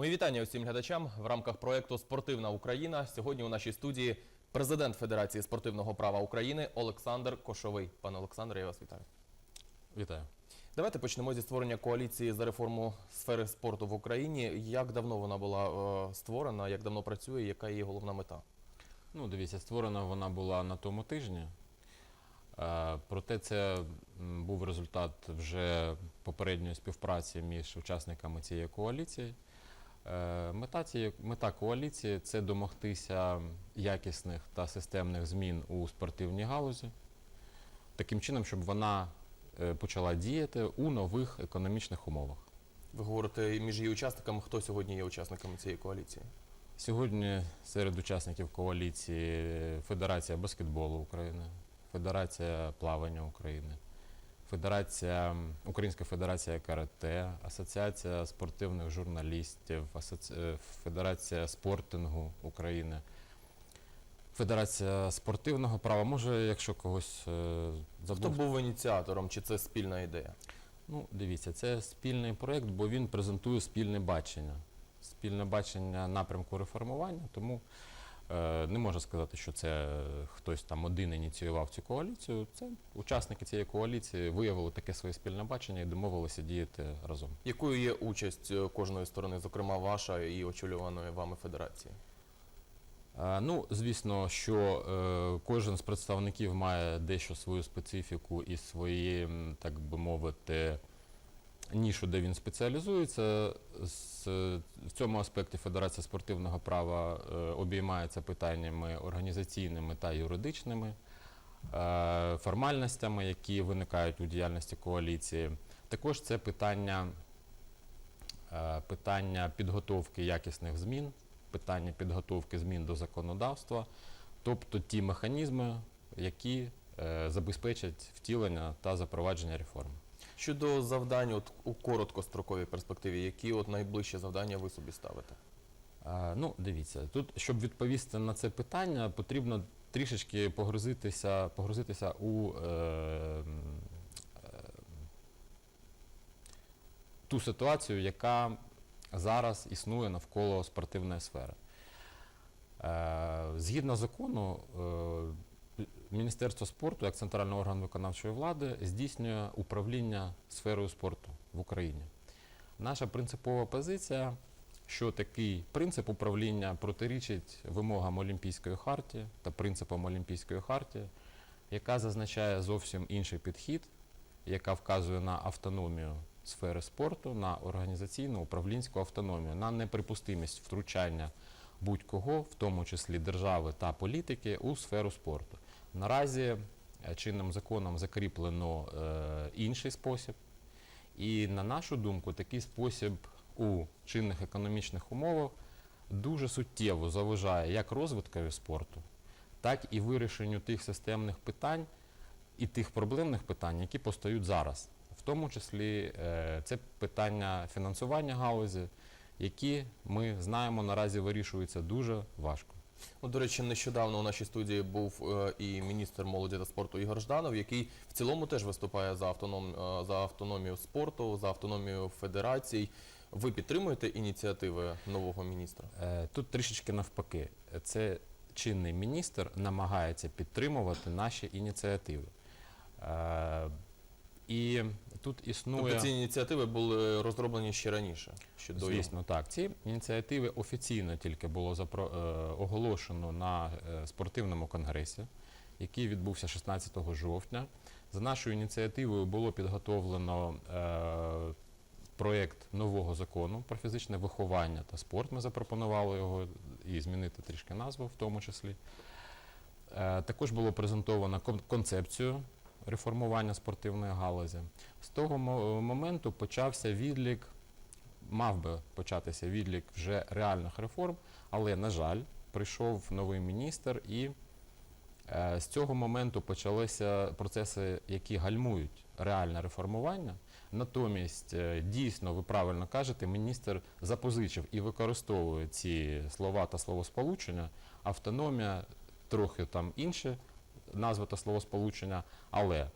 Мої вітання усім глядачам в рамках проєкту Спортивна Україна. Сьогодні у нашій студії президент Федерації спортивного права України Олександр Кошовий. Пане Олександре, я вас вітаю. Вітаю. Давайте почнемо зі створення коаліції за реформу сфери спорту в Україні. Як давно вона була е, створена, як давно працює, яка її головна мета? Ну, дивіться, створена вона була на тому тижні. Е, Проте це був результат вже попередньої співпраці між учасниками цієї коаліції. Е, Мета, цієї, мета коаліції це домогтися якісних та системних змін у спортивній галузі, таким чином, щоб вона е, почала діяти у нових економічних умовах. Ви говорите між її учасниками, хто сьогодні є учасниками цієї коаліції? Сьогодні серед учасників коаліції Федерація баскетболу України, Федерація плавання України, Федерація Українська Федерація карате, Асоціація спортивних журналістів, Асоці... е, Федерація спортингу України, Федерація спортивного права. Може, якщо когось е, Хто був ініціатором, чи це спільна ідея? Ну, дивіться, це спільний проєкт, бо він презентує спільне бачення. Спільне бачення напрямку реформування, тому не можу сказати, що це е, хтось там один ініціював цю коаліцію. Це учасники цієї коаліції виявили таке своє спільне бачення і домовилися діяти разом. Якою є участь е, кожної сторони, зокрема ваша і очолюваної вами федерації? Е, Ну, звісно, що е, кожен з представників має дещо свою специфіку і свої, так би мовити, нішу, де він спеціалізується. В цьому аспекті Федерація спортивного права е, обіймається питаннями організаційними та юридичними, е, формальностями, які виникають у діяльності коаліції. Також це питання, е, питання підготовки якісних змін, питання підготовки змін до законодавства, тобто ті механізми, які забезпечать втілення та запровадження реформ. Щодо завдань от, у короткостроковій перспективі, які от найближчі завдання ви собі ставите? А, ну, дивіться, тут, щоб відповісти на це питання, потрібно трішечки погрузитися, погрузитися у е, е, ту ситуацію, яка зараз існує навколо спортивної сфери. Е, згідно закону, е, Міністерство спорту, як центральний орган виконавчої влади, здійснює управління сферою спорту в Україні. Наша принципова позиція, що такий принцип управління протирічить вимогам Олімпійської хартії та принципам Олімпійської хартії, яка зазначає зовсім інший підхід, яка вказує на автономію сфери спорту, на організаційну управлінську автономію, на неприпустимість втручання будь-кого, в тому числі держави та політики, у сферу спорту. Наразі е, чинним законом закріплено е, інший спосіб. І на нашу думку, такий спосіб у чинних економічних умовах дуже суттєво заважає як розвиткові спорту, так і вирішенню тих системних питань і тих проблемних питань, які постають зараз. В тому числі е, це питання фінансування галузі, які ми знаємо наразі вирішуються дуже важко. Ну, до речі, нещодавно у нашій студії був е, і міністр молоді та спорту Ігор Жданов, який в цілому теж виступає за, автоном, е, за автономію спорту, за автономію федерацій. Ви підтримуєте ініціативи нового міністра? Е, Тут трішечки навпаки. Це чинний міністр намагається підтримувати наші ініціативи. Е, І тут існує. Тобто ці ініціативи були розроблені ще раніше. Ще до Звісно, так. Ці ініціативи офіційно тільки було запро... е, оголошено на е, спортивному конгресі, який відбувся 16 жовтня. За нашою ініціативою було підготовлено е, проєкт нового закону про фізичне виховання та спорт. Ми запропонували його і змінити трішки назву в тому числі. Е, Також було презентовано кон- концепцію реформування спортивної галузі. З того моменту почався відлік, мав би початися відлік вже реальних реформ, але, на жаль, прийшов новий міністр і е, з цього моменту почалися процеси, які гальмують реальне реформування. Натомість, е, дійсно, ви правильно кажете, міністр запозичив і використовує ці слова та словосполучення. Автономія трохи там інше назва та словосполучення, але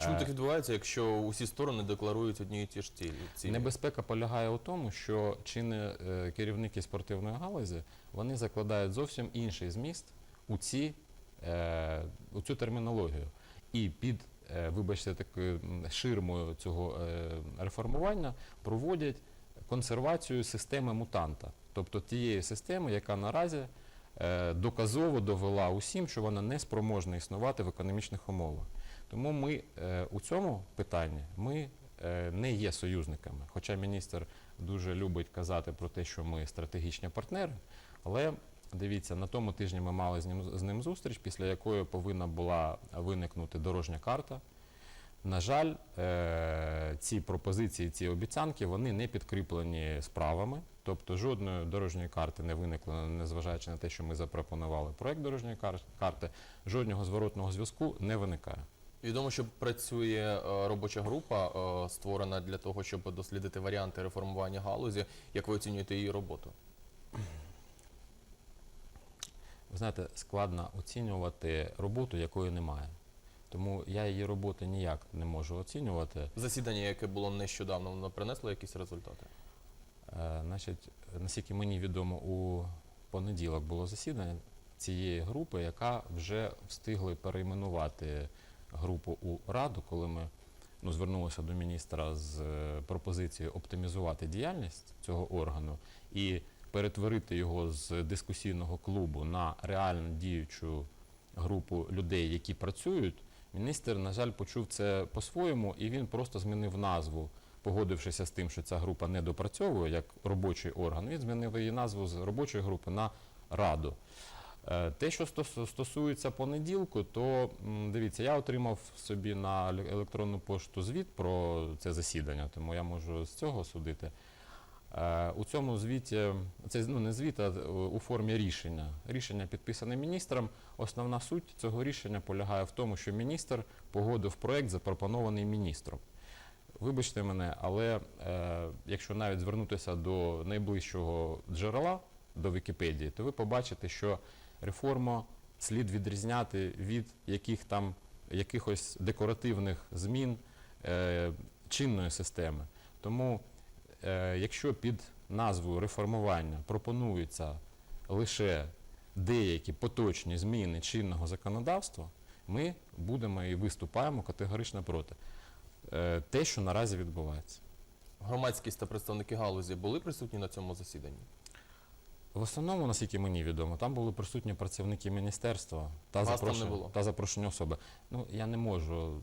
Чому Е, так відбувається, якщо усі сторони декларують одні і ті ж цілі? Небезпека полягає у тому, що чинні е, керівники спортивної галузі вони закладають зовсім інший зміст у, ці, е, у цю термінологію. І під, е, вибачте, такою ширмою цього е, реформування проводять консервацію системи мутанта, тобто тієї системи, яка наразі е, доказово довела усім, що вона не спроможна існувати в економічних умовах. Тому ми е, у цьому питанні ми е, не є союзниками. Хоча міністр дуже любить казати про те, що ми стратегічні партнери, але дивіться, на тому тижні ми мали з ним, з ним зустріч, після якої повинна була виникнути дорожня карта. На жаль, е, ці пропозиції, ці обіцянки, вони не підкріплені справами. Тобто жодної дорожньої карти не виникло, незважаючи на те, що ми запропонували проект дорожньої карти, жодного зворотного зв'язку не виникає. Відомо, що працює е, робоча група, е, створена для того, щоб дослідити варіанти реформування галузі. Як ви оцінюєте її роботу? Ви знаєте, складно оцінювати роботу, якої немає. Тому я її роботи ніяк не можу оцінювати. Засідання, яке було нещодавно, воно принесло якісь результати? Е, значить, наскільки мені відомо, у понеділок було засідання цієї групи, яка вже встигли перейменувати групу у Раду, коли ми ну, звернулися до міністра з е, пропозицією оптимізувати діяльність цього органу і перетворити його з дискусійного клубу на реально діючу групу людей, які працюють. Міністр, на жаль, почув це по-своєму, і він просто змінив назву погодившися з тим, що ця група не допрацьовує як робочий орган, він змінив її назву з робочої групи на раду. Е, Те, що стосується понеділку, то дивіться, я отримав собі на електронну пошту звіт про це засідання, тому я можу з цього судити. Е, У цьому звіті, це ну, не звіт, а у формі рішення. Рішення підписане міністром. Основна суть цього рішення полягає в тому, що міністр погодив проект, запропонований міністром. Вибачте мене, але е, якщо навіть звернутися до найближчого джерела, до Вікіпедії, то ви побачите, що реформу слід відрізняти від яких там якихось декоративних змін е, чинної системи. Тому, е, якщо під назвою реформування пропонуються лише деякі поточні зміни чинного законодавства, ми будемо і виступаємо категорично проти. Е, те, що наразі відбувається. Громадськість та представники галузі були присутні на цьому засіданні? В основному, наскільки мені відомо, там були присутні працівники міністерства та, запрошені- було? та запрошені особи. Ну, я не можу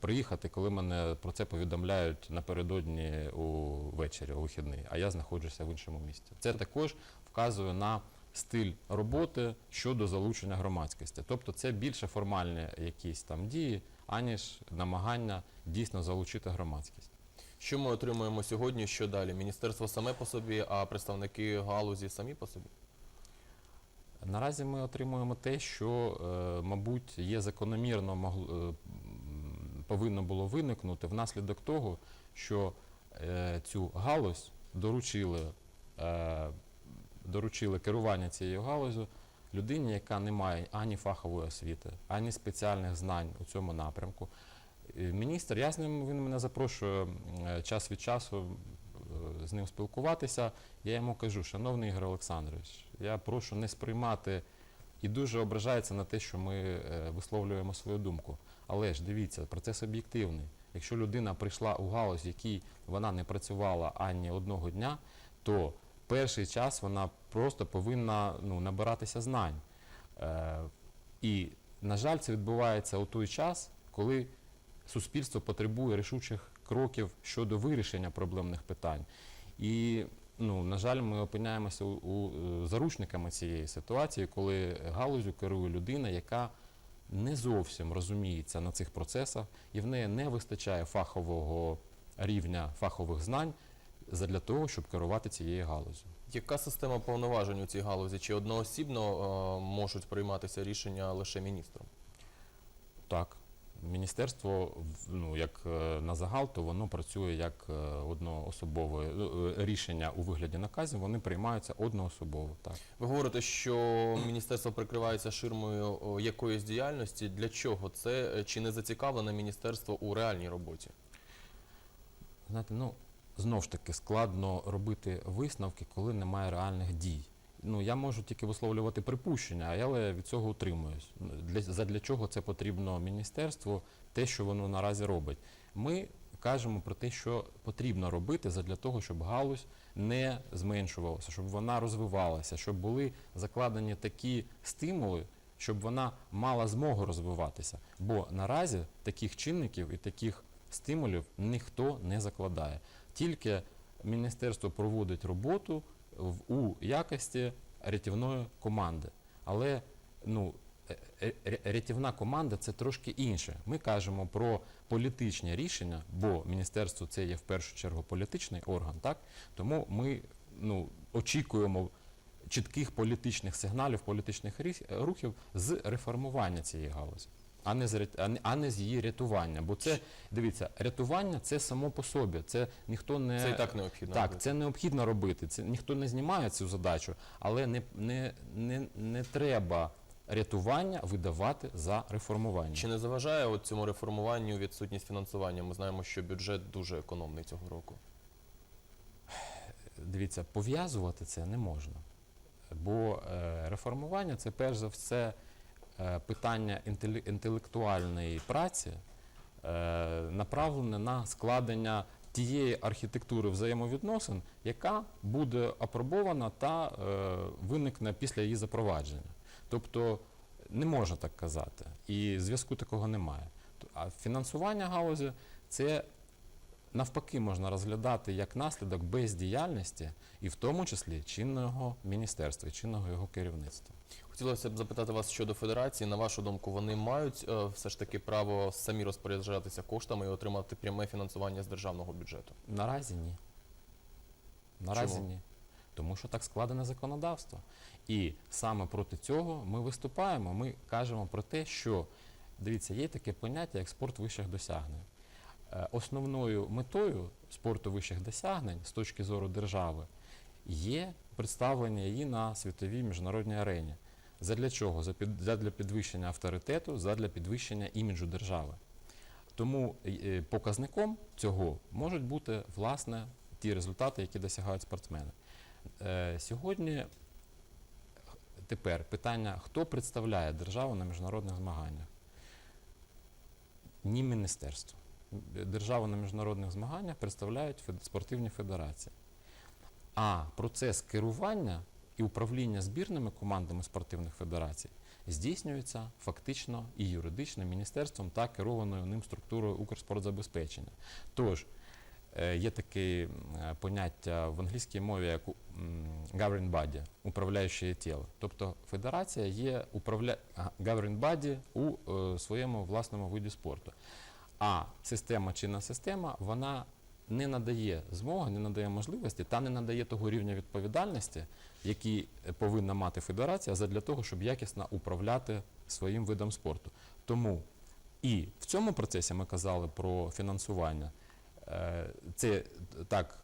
приїхати, коли мене про це повідомляють напередодні у вечері, у вихідний, а я знаходжуся в іншому місті. Це також вказує на стиль роботи щодо залучення громадськості. Тобто це більше формальні якісь там дії, аніж намагання дійсно залучити громадськість. Що ми отримуємо сьогодні? Що далі? Міністерство саме по собі, а представники галузі самі по собі? Наразі ми отримуємо те, що, е, мабуть, є закономірно могло, е, повинно було виникнути внаслідок того, що е, цю галузь доручили, доручили керування цією галузю людині, яка не має ані фахової освіти, ані спеціальних знань у цьому напрямку. Е, Міністр, я з ним він мене запрошує е, час від часу е, з ним спілкуватися. Я йому кажу, шановний Ігор Олександрович, я прошу не сприймати і дуже ображається на те, що ми висловлюємо свою думку. Але ж дивіться, процес об'єктивний. Якщо людина прийшла у галузь, в якій вона не працювала ані одного дня, то перший час вона просто повинна ну, набиратися знань. Е, і, на жаль, це відбувається у той час, коли суспільство потребує рішучих кроків щодо вирішення проблемних питань. І, ну, на жаль, ми опиняємося у, у е, заручниками цієї ситуації, коли галузю керує людина, яка не зовсім розуміється на цих процесах, і в неї не вистачає фахового рівня фахових знань для того, щоб керувати цією галузю. Яка система повноважень у цій галузі? Чи одноосібно е, можуть прийматися рішення лише міністром? Так, міністерство, ну, як е, на загал, то воно працює як е, одноособове рішення у вигляді наказів, вони приймаються одноособово. Так. Ви говорите, що міністерство прикривається ширмою якоїсь діяльності. Для чого це? Чи не зацікавлене міністерство у реальній роботі? Знаєте, ну знов ж таки складно робити висновки, коли немає реальних дій. Ну я можу тільки висловлювати припущення, але від цього утримуюсь. Для задля чого це потрібно міністерству, те, що воно наразі робить. Ми кажемо про те, що потрібно робити задля того, щоб галузь не зменшувалася, щоб вона розвивалася, щоб були закладені такі стимули, щоб вона мала змогу розвиватися. Бо наразі таких чинників і таких стимулів ніхто не закладає. Тільки міністерство проводить роботу у якості рятівної команди. Але ну, е- е- ря- рятівна команда це трошки інше. Ми кажемо про політичні рішення, бо міністерство це є в першу чергу політичний орган, так? Тому ми ну, очікуємо чітких політичних сигналів, політичних рухів з реформування цієї галузі. А не, з, а, не, з її рятування. Бо це, дивіться, рятування це само по собі. Це ніхто не Це і так необхідно. так, робити. це необхідно робити. Це ніхто не знімає цю задачу, але не, не, не, не треба рятування видавати за реформування. Чи не заважає от цьому реформуванню відсутність фінансування? Ми знаємо, що бюджет дуже економний цього року. Дивіться, пов'язувати це не можна. Бо е, реформування це перш за все питання інтелектуальної праці, е, направлене на складення тієї архітектури взаємовідносин, яка буде апробована та е, виникне після її запровадження. Тобто не можна так казати, і зв'язку такого немає. А фінансування галузі це навпаки можна розглядати як наслідок бездіяльності, і в тому числі чинного міністерства чинного його керівництва. Хотілося б запитати вас щодо федерації. На вашу думку, вони мають е, все ж таки право самі розпоряджатися коштами і отримати пряме фінансування з державного бюджету? Наразі ні. Наразі Чому? ні. Тому що так складене законодавство. І саме проти цього ми виступаємо. Ми кажемо про те, що дивіться, є таке поняття як спорт вищих досягнень. Е, Основною метою спорту вищих досягнень з точки зору держави є представлення її на світовій міжнародній арені. Задля чого? Задля підвищення авторитету, задля підвищення іміджу держави. Тому е, показником цього можуть бути власне ті результати, які досягають спортсмени. Е, Сьогодні тепер питання, хто представляє державу на міжнародних змаганнях? Ні міністерство. Державу на міжнародних змаганнях представляють спортивні федерації. А процес керування і управління збірними командами спортивних федерацій здійснюється фактично і юридично міністерством та керованою ним структурою Укрспортзабезпечення. Тож е, є таке поняття в англійській мові як governing body, управляюче тіло. Тобто федерація є управля... governing body у е, своєму власному виді спорту. А система чинна система, вона не надає змоги, не надає можливості та не надає того рівня відповідальності, який е, повинна мати федерація задля того, щоб якісно управляти своїм видом спорту. Тому і в цьому процесі ми казали про фінансування. Е, Це так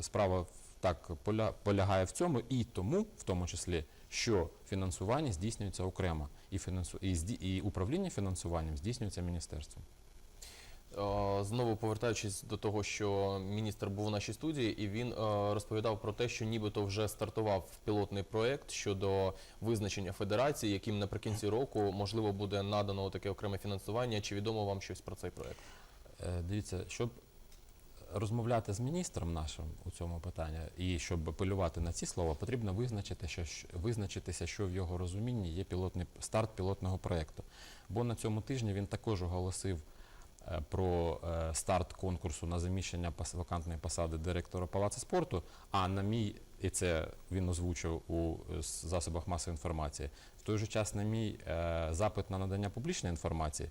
справа так поля- полягає в цьому, і тому, в тому числі, що фінансування здійснюється окремо, і, фінансу, і, і управління фінансуванням здійснюється міністерством. Е, Знову повертаючись до того, що міністр був у нашій студії, і він е, розповідав про те, що нібито вже стартував пілотний проєкт щодо визначення федерації, яким наприкінці року можливо буде надано таке окреме фінансування. Чи відомо вам щось про цей проєкт? Е, Дивіться, щоб розмовляти з міністром нашим у цьому питанні і щоб апелювати на ці слова, потрібно визначити, що, визначитися, що в його розумінні є пілотний старт пілотного проєкту. Бо на цьому тижні він також оголосив про е, старт конкурсу на заміщення вакантної посади директора палацу спорту. А на мій, і це він озвучив у е, засобах масової інформації, в той же час на мій е, запит на надання публічної інформації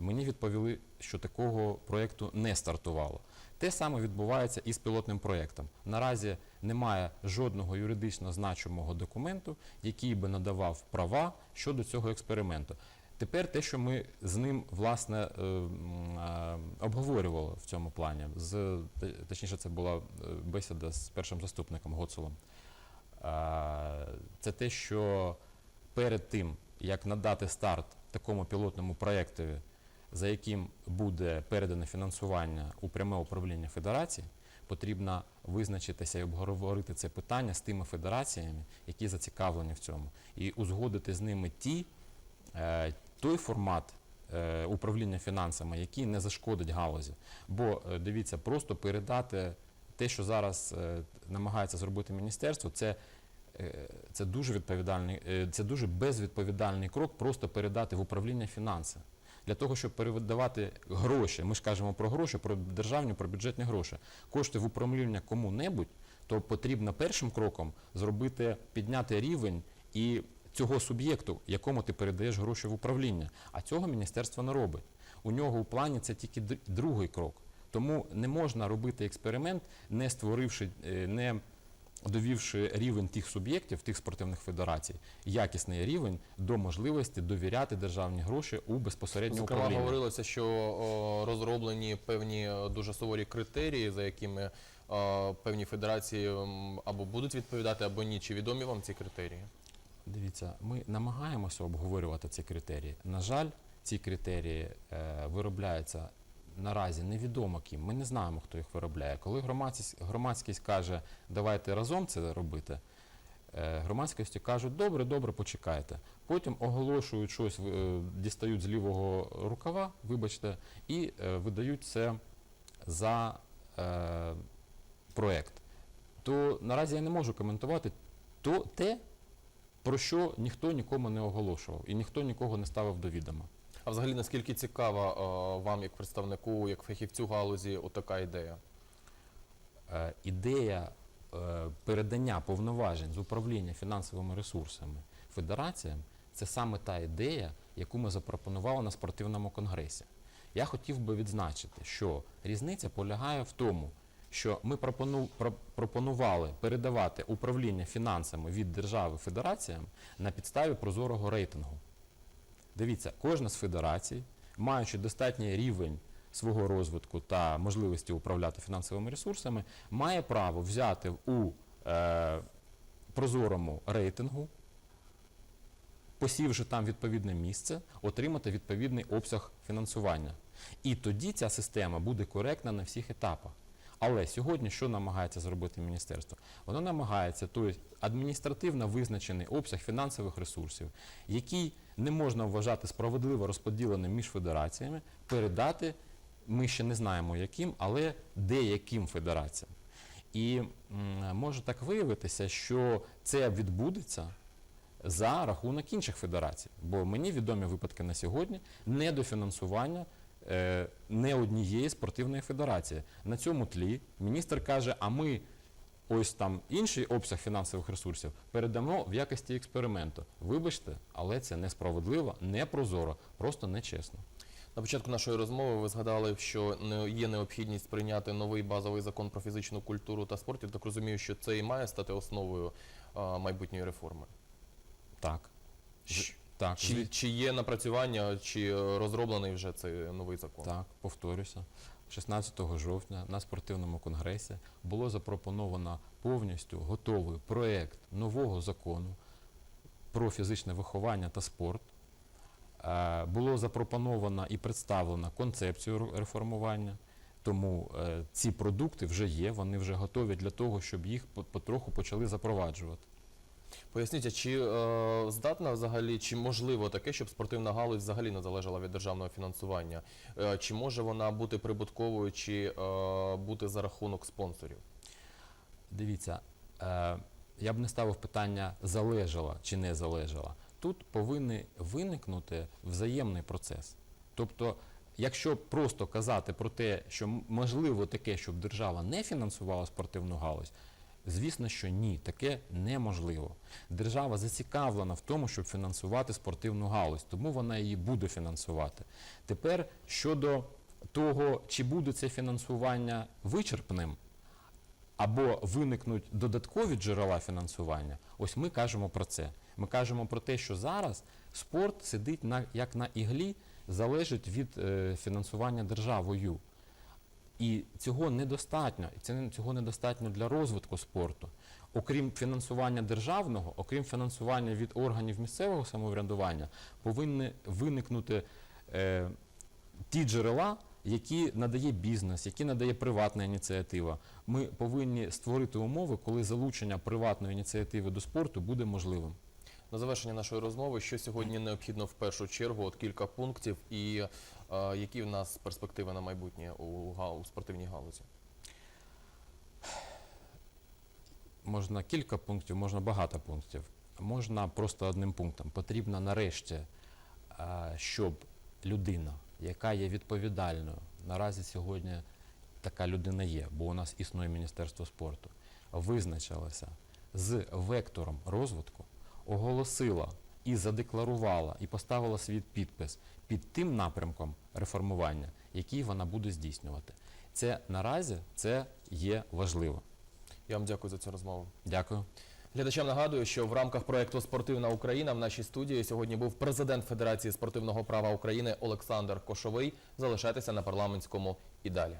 Мені відповіли, що такого проєкту не стартувало. Те саме відбувається і з пілотним проєктом. Наразі немає жодного юридично значимого документу, який би надавав права щодо цього експерименту. Тепер те, що ми з ним власне е, е, обговорювали в цьому плані, з, точніше, це була е, бесіда з першим заступником Гоцулом. Це те, що перед тим, як надати старт такому пілотному проєктові, за яким буде передане фінансування у пряме управління федерації, потрібно визначитися і обговорити це питання з тими федераціями, які зацікавлені в цьому, і узгодити з ними ті, той формат е, управління фінансами, який не зашкодить галузі. Бо е, дивіться, просто передати те, що зараз е, намагається зробити міністерство, це. Це дуже відповідальний, це дуже безвідповідальний крок просто передати в управління фінанси. Для того, щоб передавати гроші, ми ж кажемо про гроші, про державні, про бюджетні гроші, кошти в управління кому-небудь, то потрібно першим кроком зробити, підняти рівень і цього суб'єкту, якому ти передаєш гроші в управління. А цього міністерство не робить. У нього у плані це тільки другий крок. Тому не можна робити експеримент, не створивши, е, не довівши рівень тих суб'єктів, тих спортивних федерацій, якісний рівень до можливості довіряти державні гроші у безпосередньо Зокрема, управління. говорилося, що о, розроблені певні е, дуже суворі критерії, за якими е, певні федерації або будуть відповідати, або ні. Чи відомі вам ці критерії? Дивіться, ми намагаємося обговорювати ці критерії. На жаль, ці критерії е, виробляються наразі невідомо ким. Ми не знаємо, хто їх виробляє. Коли громадськість, громадськість каже, давайте разом це робити, е, громадськості кажуть, добре, добре, почекайте. Потім оголошують щось, е, дістають з лівого рукава, вибачте, і е, видають це за е, проект. То наразі я не можу коментувати то, те, про що ніхто нікому не оголошував і ніхто нікого не ставив до відома. А взагалі наскільки цікава е, вам, як представнику, як фахівцю галузі, отака ідея? Е, ідея е, передання повноважень з управління фінансовими ресурсами федераціям це саме та ідея, яку ми запропонували на спортивному конгресі. Я хотів би відзначити, що різниця полягає в тому, що ми пропону- про- пропонували передавати управління фінансами від держави федераціям на підставі прозорого рейтингу. Дивіться, кожна з федерацій, маючи достатній рівень свого розвитку та можливості управляти фінансовими ресурсами, має право взяти у е, прозорому рейтингу, посівши там відповідне місце, отримати відповідний обсяг фінансування. І тоді ця система буде коректна на всіх етапах. Але сьогодні що намагається зробити міністерство? Воно намагається той адміністративно визначений обсяг фінансових ресурсів, який не можна вважати справедливо розподіленим між федераціями, передати, ми ще не знаємо яким, але деяким федераціям. І може так виявитися, що це відбудеться за рахунок інших федерацій. Бо мені відомі випадки на сьогодні недофінансування не однієї спортивної федерації. На цьому тлі міністр каже, а ми ось там інший обсяг фінансових ресурсів передамо в якості експерименту. Вибачте, але це несправедливо, непрозоро, просто нечесно. На початку нашої розмови ви згадали, що не- є необхідність прийняти новий базовий закон про фізичну культуру та спорт. Я так розумію, що це і має стати основою е, майбутньої реформи. Так. Щ- Так, Чи, чи є напрацювання, чи е, розроблений вже цей новий закон? Так, повторюся. 16 жовтня на спортивному конгресі було запропоновано повністю готовий проєкт нового закону про фізичне виховання та спорт. Е, Було запропоновано і представлено концепцію ре- реформування. Тому е, ці продукти вже є, вони вже готові для того, щоб їх по- потроху почали запроваджувати. Поясніть, чи е, здатна взагалі, чи можливо таке, щоб спортивна галузь взагалі не залежала від державного фінансування? Е, чи може вона бути прибутковою, чи е, бути за рахунок спонсорів? Дивіться, е, я б не ставив питання залежала чи не залежала. Тут повинен виникнути взаємний процес. Тобто, якщо просто казати про те, що можливо таке, щоб держава не фінансувала спортивну галузь, звісно, що ні, таке неможливо. Держава зацікавлена в тому, щоб фінансувати спортивну галузь, тому вона її буде фінансувати. Тепер щодо того, чи буде це фінансування вичерпним, або виникнуть додаткові джерела фінансування, ось ми кажемо про це. Ми кажемо про те, що зараз Спорт сидить на, як на іглі, залежить від е, фінансування державою. І цього недостатньо. І це- цього недостатньо для розвитку спорту. Окрім фінансування державного, окрім фінансування від органів місцевого самоврядування, повинні виникнути е, ті джерела, які надає бізнес, які надає приватна ініціатива. Ми повинні створити умови, коли залучення приватної ініціативи до спорту буде можливим. На завершення нашої розмови, що сьогодні необхідно в першу чергу, от кілька пунктів, і які в нас перспективи на майбутнє у, у спортивній галузі? Можна кілька пунктів, можна багато пунктів. Можна просто одним пунктом. Потрібно нарешті, е, щоб людина, яка є відповідальною, наразі сьогодні така людина є, бо у нас існує Міністерство спорту, визначилася з вектором розвитку, оголосила і задекларувала, і поставила свій підпис під тим напрямком реформування, який вона буде здійснювати. Це наразі це є важливо. Я вам дякую за цю розмову. Дякую. Глядачам нагадую, що в рамках проєкту Спортивна Україна в нашій студії сьогодні був президент Федерації спортивного права України Олександр Кошовий. Залишайтеся на парламентському і далі.